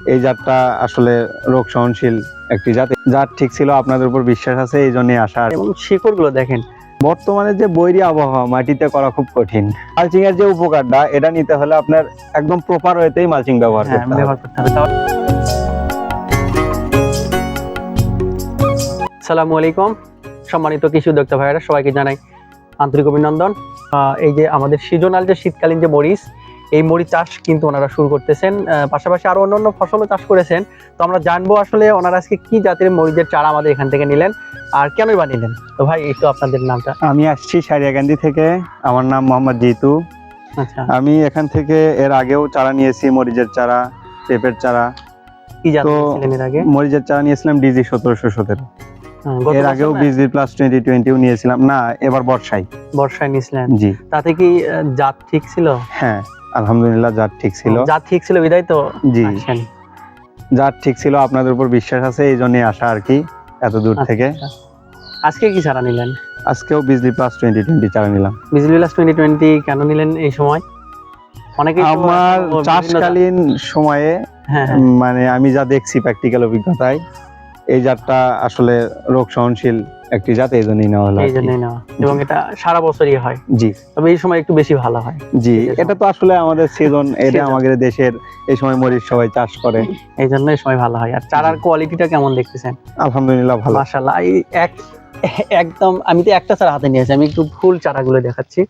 এই জাতটা আসলে রোগ সহনশীল একটি জাত। জাত ঠিক ছিল আপনাদের উপর বিশ্বাস আছে এই জন্যই আসা এবং শিকড়গুলো দেখেন। বর্তমানে যে বৈরী আবহাওয়া মাটিতে করা খুব কঠিন। মালচিং এর যে উপকারটা এটা নিতে হলে আপনার একদম প্রপার ওয়েতেই মালচিং ব্যবহার হ্যাঁ করতে হবে। ব্যবহার করতে হবে। তাহলে সালামু আলাইকুম। সম্মানিত কৃষি উদ্যোক্তা ভাইয়েরা সবাইকে জানাই আন্তরিক অভিনন্দন। আহ, এই যে আমাদের সিজনাল যে শীতকালীন যে মরিচ এই মরিচ চাষ কিন্তু ওনারা শুরু করতেছেন পাশাপাশি আরও অন্য ফসলও চাষ করেছেন। তো আমরা জানব আসলে ওনারা আজকে কি জাতের মরিচের চারা আমাদের এখান থেকে নিলেন আর কেনই বা নিলেন? তো ভাই একটু আপনাদের নামটা। আমি আসছি সারিয়াকান্দি থেকে আমার নাম মোহাম্মদ জিতু। আচ্ছা। আমি এখান থেকে এর আগেও চারা নিয়েছি মরিচের চারা পেঁপের চারা। তো মরিচের চারা নিয়েছিলাম ডিজি সতেরোশো সতেরো। হ্যাঁ, এর আগেও? বিজি প্লাস টোয়েন্টি টোয়েন্টিও নিয়েছিলাম। না এবার বর্ষায়। বর্ষায় নিয়েছিলেন। জি। তাতে কি জাত ঠিক ছিল? হ্যাঁ। আলহামদুলিল্লাহ জাত ঠিক ছিল। জাত ঠিক ছিল বিদায় তো। জি। জাত ঠিক ছিল আপনাদের উপর বিশ্বাস আছে এই জন্যই আসা আর কি এত দূর আচ্ছা, থেকে। আজকে কি চারা নিলেন? আজকেও বিজলি প্লাস টোয়েন্টি টোয়েন্টি চারা নিলাম। বিজলিলাস টোয়েন্টি টোয়েন্টি কেন নিলেন এই সময়? অনেকে আমার চাষকালীন সময়ে হ্যাঁ হ্যাঁ। মানে আমি যা দেখছি প্র্যাকটিক্যাল অভিজ্ঞতায় এই জাতটা আসলে রোগ সহনশীল একটি জাত এই জন্যই নেওয়া হলো এই জন্যই নেওয়া। এবং এটা সারা বছরই হয়। জি। তবে এই সময় একটু বেশি ভালো হয়। জি এটা তো আসলে আমাদের সিজন এটা আমাদের দেশের এই সময় মরিচ সবাই চাষ করে। এই জন্য এই সময় ভালো হয়। আর চারার কোয়ালিটিটা কেমন দেখতেছেন? আলহামদুলিল্লাহ ভালো। মাশাল্লাহ এই এক একদম আমি তো একটা চারা হাতে নিয়েছি। আমি একটু ফুল চারাগুলো দেখাচ্ছি।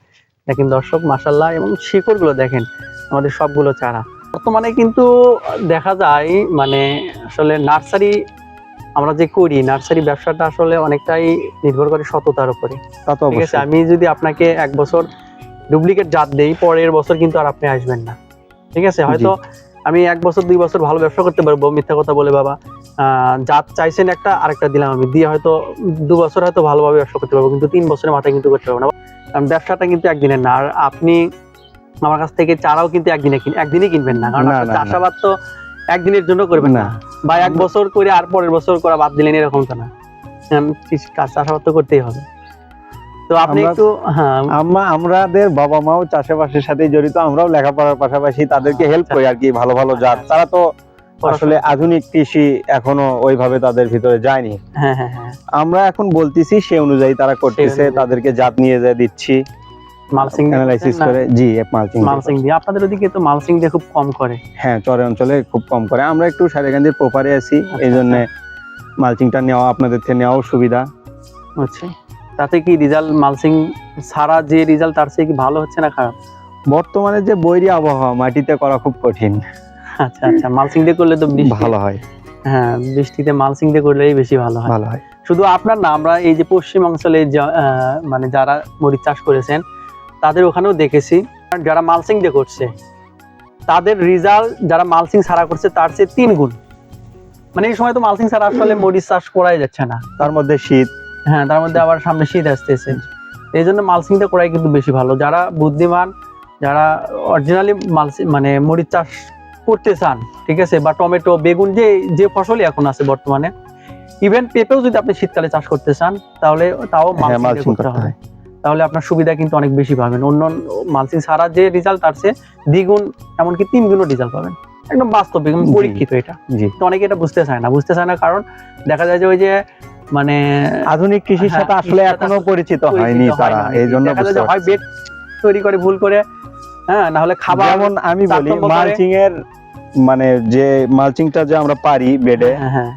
দেখেন দর্শক মাশাল্লাহ এবং শিকড়গুলো দেখেন আমাদের সবগুলো চারা। বর্তমানে কিন্তু দেখা যায় মানে আসলে নার্সারি আমরা যে করি নার্সারি ব্যবসাটা আসলে অনেকটাই নির্ভর করে সততার উপরে। তা তো ঠিক আছে? আমি যদি আপনাকে এক বছর ডুপ্লিকেট জাত দেই পরের বছর কিন্তু আর আপনি আসবেন না। ঠিক আছে? হয়তো আমি এক বছর দুই বছর ভালো ব্যবসা করতে পারব মিথ্যা কথা বলে বাবা। জাত চাইছেন একটা আরেকটা দিলাম আমি। দিয়ে হয়তো দু বছর হয়তো ভালোভাবে ব্যবসা করতে পারব কিন্তু তিন বছরের মাথায় কিন্তু করতে পারব না। ব্যবসাটা কিন্তু একদিনের না। আর আপনি আমার কাছ থেকে চারাও কিন্তু একদিনে কিন একদিনই কিনবেন না। কারণ। চাষাবাদ তো একদিনের জন্য করবেন না। বা এক বছর করে আর পরের বছর করা বাদ দিলেন এরকম তো না। হ্যাঁ, কাজ চাষাবাদ তো করতেই হবে। তো আপনি একটু হ্যাঁ। আমাদের বাবা মাও চাষাবাসের সাথে জড়িত আমরাও লেখাপড়ার পাশাপাশি তাদেরকে হেল্প। করি আর কি ভালো ভালো জাত। তারা তো আসলে আধুনিক কৃষি এখনও ওইভাবে তাদের ভিতরে যায়নি। হ্যাঁ হ্যাঁ আমরা এখন বলতেছি সে অনুযায়ী তারা করতেছে তাদেরকে জাত নিয়ে যা দিচ্ছি। মালসিং অ্যানালাইসিস করে জি মালচিং মালসিং দিয়ে। আপনাদের ওদিকে তো মালসিং দিয়ে খুব কম করে। হ্যাঁ চরে অঞ্চলে খুব কম করে। আমরা একটু সারেগান্দির প্রপারে আছি আচ্ছা, এই জন্য মালচিংটা নেওয়া আপনাদের থেকে নেওয়াও সুবিধা। হচ্ছে তাতে কি রেজাল্ট মালসিং ছাড়া যে রেজাল্ট তার চেয়ে কি ভালো হচ্ছে না খারাপ? বর্তমানে যে বৈরী আবহাওয়া মাটিতে করা খুব কঠিন। আচ্ছা আচ্ছা। মালসিং দিয়ে করলে তো ভালো হয়। হ্যাঁ বৃষ্টিতে মালসিং দিয়ে করলেই বেশি ভালো হয়। ভালো হয়। শুধু আপনার না আমরা এই যে পশ্চিম অঞ্চলে মানে যারা মরিচ চাষ করেছেন তাদের ওখানেও দেখেছি। যারা মালসিং দিয়ে করছে তাদের রেজাল্ট যারা মালসিং ছাড়া করছে তার চেয়ে তিন গুণ। মানে এই সময় তো মালসিং ছাড়া আসলে মরিচ চাষ করাই যাচ্ছে না। তার মধ্যে শীত। হ্যাঁ তার মধ্যে আবার সামনে শীত আসতেছে। এই জন্য মালসিংটা করাই কিন্তু বেশি ভালো। যারা বুদ্ধিমান যারা অরিজিনালি মালসিং মানে মরিচ চাষ করতে চান ঠিক আছে বা টমেটো বেগুন যে যে ফসলই এখন আছে বর্তমানে ইভেন পেঁপেও যদি আপনি শীতকালে চাষ করতে চান তাহলে তাও হ্যাঁ মালচিং মালচিং করতে হবে। হয়। তাহলে আপনার সুবিধা কিন্তু অনেক বেশি পাবেন। অন্য মালচিং ছাড়া যে রেজাল্ট চেয়ে দ্বিগুণ এমনকি তিন গুণও রেজাল্ট পাবেন। একদম বাস্তব একদম জি। পরীক্ষিত এটা। তো অনেকে এটা বুঝতে চায় না। বুঝতে চায় না কারণ দেখা যায় যে ওই যে মানে আধুনিক কৃষির হ্যাঁ, সাথে আসলে এখনও পরিচিত হয়নি তারা। এই জন্য হয় বেড তৈরি করে ভুল করে হ্যাঁ না হলে খাবার যেমন আমি বলি মালচিং এর মানে যে মালচিংটা যে আমরা পারি বেডে হ্যাঁ হ্যাঁ।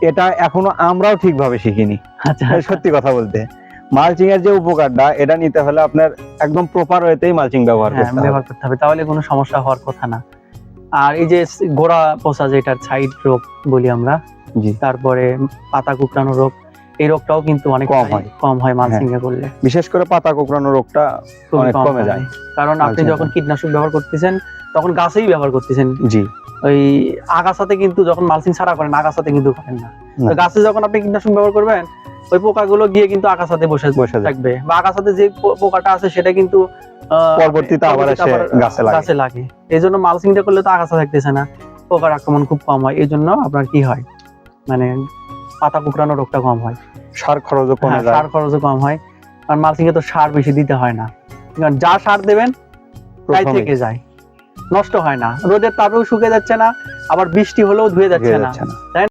এটা এখনও আমরাও ঠিকভাবে শিখিনি। আচ্ছা। সত্যি কথা বলতে। মালচিং এর যে উপকারটা এটা নিতে হলে আপনার একদম প্রপার ওয়েতেই মালচিং ব্যবহার হ্যাঁ করতে হবে। ব্যবহার করতে হবে। তাহলে কোনো সমস্যা হওয়ার কথা না। আর এই যে গোড়া পচা যেটার সাইড রোগ বলি আমরা জি। তারপরে পাতা কুকড়ানো রোগ এই রোগটাও কিন্তু অনেক কম হয়। হ্যাঁ। কম হয় মালসিং এ করলে। বিশেষ করে পাতা কোঁকড়ানো রোগটা অনেক কম যায়। কারণ আপনি যখন কীটনাশক ব্যবহার করতেছেন তখন গাছেই ব্যবহার করতেছেন। জি। ওই আগাছাতে কিন্তু যখন মালচিং ছাড়া করেন আগাছাতে কিন্তু করেন না। গাছে যখন আপনি কীটনাশক ব্যবহার করবেন ওই পোকাগুলো গিয়ে কিন্তু আগাছাতে বসে বসে থাকবে। বা আগাছাতে যে পোকাটা আছে সেটা কিন্তু পরবর্তীতে আবার এসে গাছে লাগে। গাছে লাগে। এই জন্য মালচিংটা করলে তো থাকতেছে না। পোকার আক্রমণ খুব কম হয়। এই জন্য আপনার কি হয়? মানে পাতা কুকড়ানো রোগটা কম হয়। সার খরচও কমে হ্যাঁ, যায়। সার খরচও কম হয়। মালচিং এ তো সার বেশি দিতে হয় না। কারণ যা সার দেবেন তাই থেকে যায়। নষ্ট হয় না। রোদের তাপেও শুকে যাচ্ছে না আবার বৃষ্টি হলেও ধুয়ে যাচ্ছে না। যাচ্ছে না?